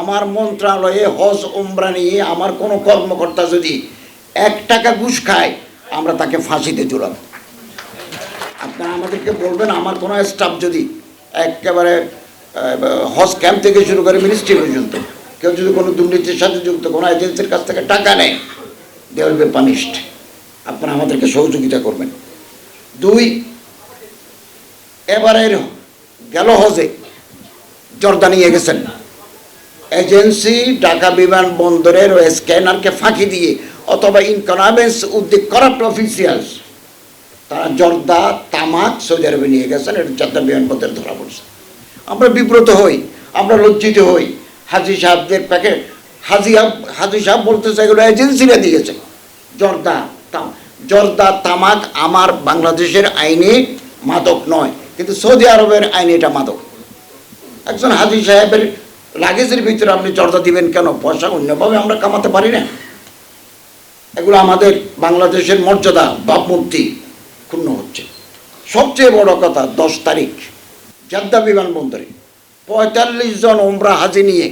আমার মন্ত্রণালয়ে হজ, উমরা নিয়ে আমার কোনো কর্মকর্তা যদি এক টাকা ঘুষ খায়, আমরা তাকে ফাঁসিতে ঝুলাব আপনারা আমাদেরকে বলবেন, আমার কোনো স্টাফ যদি একেবারে হজ ক্যাম্প থেকে শুরু করে মিনিস্ট্রি পর্যন্ত, কেউ যদি কোনো দুর্নীতির সাথে যুক্ত, কোনো এজেন্সির কাছ থেকে টাকা নেয় দে বি পানিশড আপনারা আমাদেরকে সহযোগিতা করবেন। দুই, এবারের গেল হজে জর্দা নিয়ে গেছেন। এজেন্সি ঢাকা বিমানবন্দরের স্ক্যানারকে ফাঁকি দিয়ে অথবা ইনকনাবেন্স উদ্যোগ করাপ্ট অফিসিয়ালস তারা জর্দা, তামাক, সৌদি আরবে নিয়ে গেছেন, এটা জর্দা বিমানবন্দরে ধরা পড়ছে। আমরা বিব্রত হই, আমরা লজ্জিত হই। হাজি সাহেবদের প্যাকেট হাজি হাজি সাহেব বলতেছে এগুলো এজেন্সিরা দিয়েছে। জর্দা জর্দা, তামাক আমার বাংলাদেশের আইনে মাদক নয়, কিন্তু সৌদি আরবের আইনে এটা মাদক। একজন হাজি সাহেবের লাগেজের ভিতরে আপনি জর্দা দিবেন কেন? পয়সা অন্যভাবে আমরা কামাতে পারি না। এগুলো আমাদের বাংলাদেশের মর্যাদা ভাবমূর্তি ক্ষুণ্ণ হচ্ছে। সবচেয়ে বড় কথা, দশ তারিখ, জাদ্দা বিমানবন্দরে পঁয়তাল্লিশ জন ওমরা হাজি নিয়ে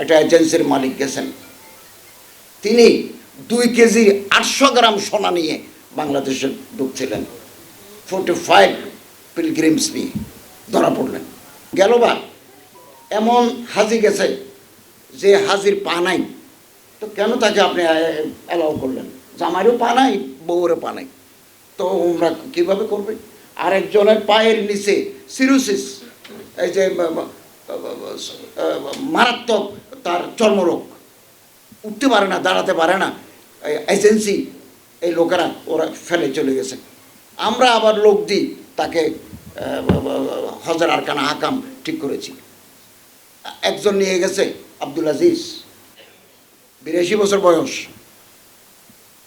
একটা এজেন্সির মালিক গেছেন। তিনি দুই কেজি আটশো গ্রাম সোনা নিয়ে বাংলাদেশে ঢুকছিলেন ফোর্টি ফাইভ পিলগ্রিমস নিয়ে ধরা পড়লেন। গেলবার এমন হাজি গেছে যে হাজির পা নাই। তো কেন তাকে আপনি অ্যালাউ করলেন? জামাইরও পা নাই, বউরও পা নাই। তো ওমরা কীভাবে করবে? আরেকজনের পায়ের নিচে সিরোসিস, এই যে মারাত্মক তার চর্মরোগ। উঠতে পারে না, দাঁড়াতে পারে না। এজেন্সি, এই লোকেরা, ওরা ফেলে চলে গেছে। আমরা আবার লোক দিই, তাকে ব- ব- হাকাম ঠিক করেছি। একজন নিয়ে গেছে, আব্দুল আজিজ। বিরাশি বছর বয়স।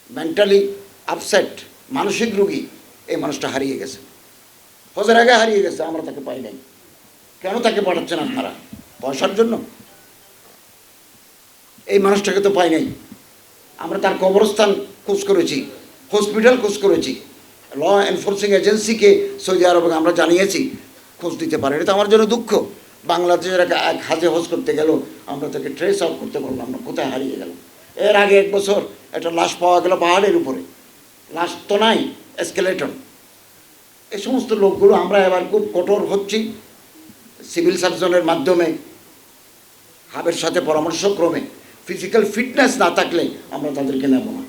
মেন্টালি আপসেট মানসিক রোগী, এই মানুষটা হারিয়ে গেছে। হজের আগে হারিয়ে গেছে, আমরা তাকে পাই নাই। কেন তাকে পাঠাচ্ছেন আপনারা? পয়সার জন্য? এই মানুষটাকে তো পাই নাই। আমরা তার কবরস্থান খোঁজ করেছি হসপিটাল খোঁজ করেছি। ল এনফোর্সিং এজেন্সিকে সৌদি আরবে আমরা জানিয়েছি, খোঁজ দিতে পারে এটা তো আমার জন্য দুঃখ। বাংলাদেশের এক হাজে হজ করতে গেল, আমরা তাকে ট্রেস আউট করতে পারলাম না, কোথায় হারিয়ে গেল। এর আগে এক বছর একটা লাশ পাওয়া গেল পাহাড়ের উপরে। লাশ তো নাই এসকেলেটন এই সমস্ত লোকগুলো আমরা এবার খুব কঠোর হচ্ছি সিভিল সার্জনের মাধ্যমে, হাবের সাথে পরামর্শক্রমে। ফিজিক্যাল ফিটনেস না থাকলে আমরা তাদেরকে নেব না।